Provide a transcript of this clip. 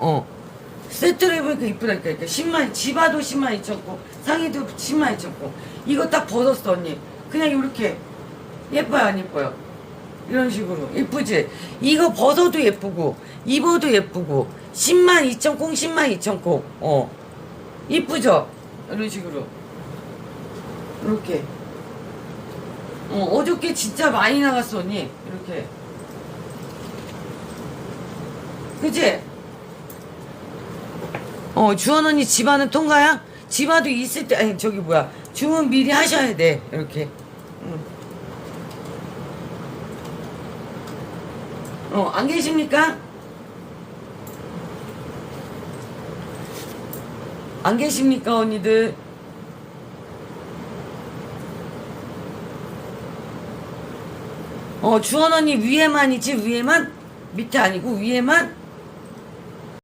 어. 세트로 입으니까 이쁘다니까. 그러니까 10만, 지바도 10만 2천고, 상의도 10만 2천고. 이거 딱 벗었어, 언니. 그냥 이렇게. 예뻐요, 안 예뻐요? 이런 식으로. 예쁘지? 이거 벗어도 예쁘고, 입어도 예쁘고, 10만 2천 콩, 10만 2천 콩. 어. 이쁘죠? 이런 식으로. 이렇게. 어, 어저께 진짜 많이 나갔어, 언니. 이렇게. 그치? 어, 주원 언니 집안은 통과야? 집안도 있을 때, 아니, 저기 뭐야. 주문 미리 하셔야 돼. 이렇게. 응. 어, 안 계십니까? 안 계십니까, 언니들? 어, 주원 언니 위에만 있지, 위에만? 밑에 아니고 위에만?